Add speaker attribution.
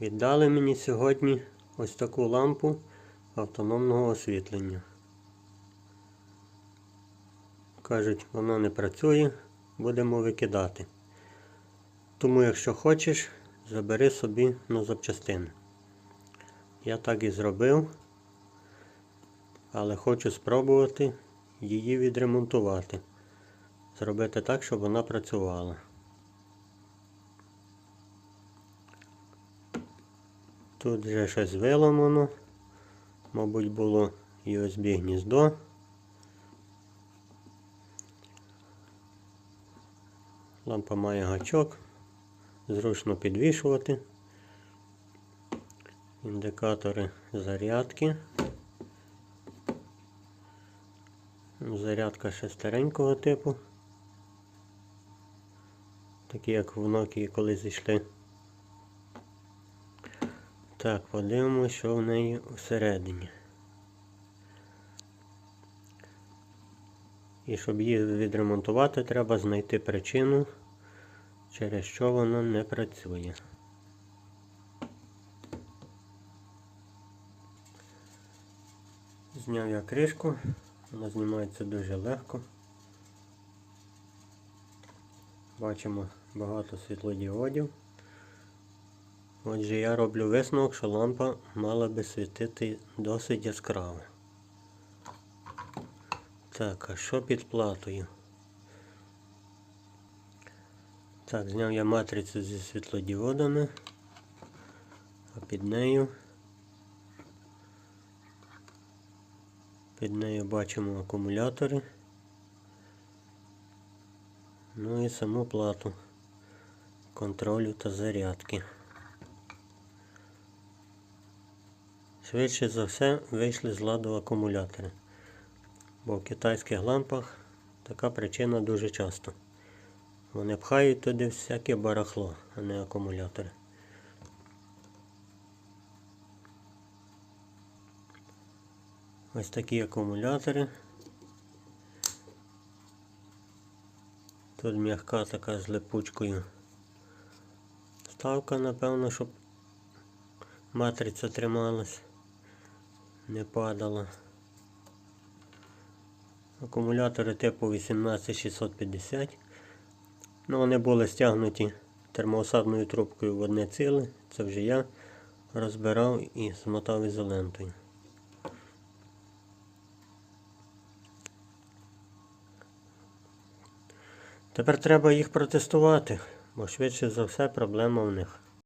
Speaker 1: Віддали мені сьогодні ось таку лампу автономного освітлення. Кажуть, вона не працює, будемо викидати. Тому, якщо хочеш, забери собі на запчастини. Я так і зробив, але хочу спробувати її відремонтувати. Зробити так, щоб вона працювала. Тут вже щось виламано. Мабуть, було USB гніздо. Лампа має гачок. Зручно підвішувати. Індикатори зарядки. Зарядка ще старенького типу. Такі як в Nokia коли зійшли. Так, подивимося, що в неї всередині. І щоб її відремонтувати, треба знайти причину, через що вона не працює. Зняв я кришку, вона знімається дуже легко. Бачимо багато світлодіодів. Отже, я роблю висновок, що лампа мала би світити досить яскраво. Так, а що під платою? Так, зняв я матрицю зі світлодіодами, а під нею під нею бачимо акумулятори. Ну і саму плату контролю та зарядки. Швидше за все вийшли з ладу акумулятори. Бо в китайських лампах така причина дуже часто. Вони пхають туди всяке барахло, а не акумулятори. Ось такі акумулятори. Тут м'яка така з липучкою. Ставка, напевно, щоб матриця трималась, не падала. Акумулятори типу 18650. Ну, вони були стягнуті термоосадною трубкою в одне ціле. Це вже я розбирав і змотав ізолентою. Тепер треба їх протестувати, бо швидше за все проблема в них.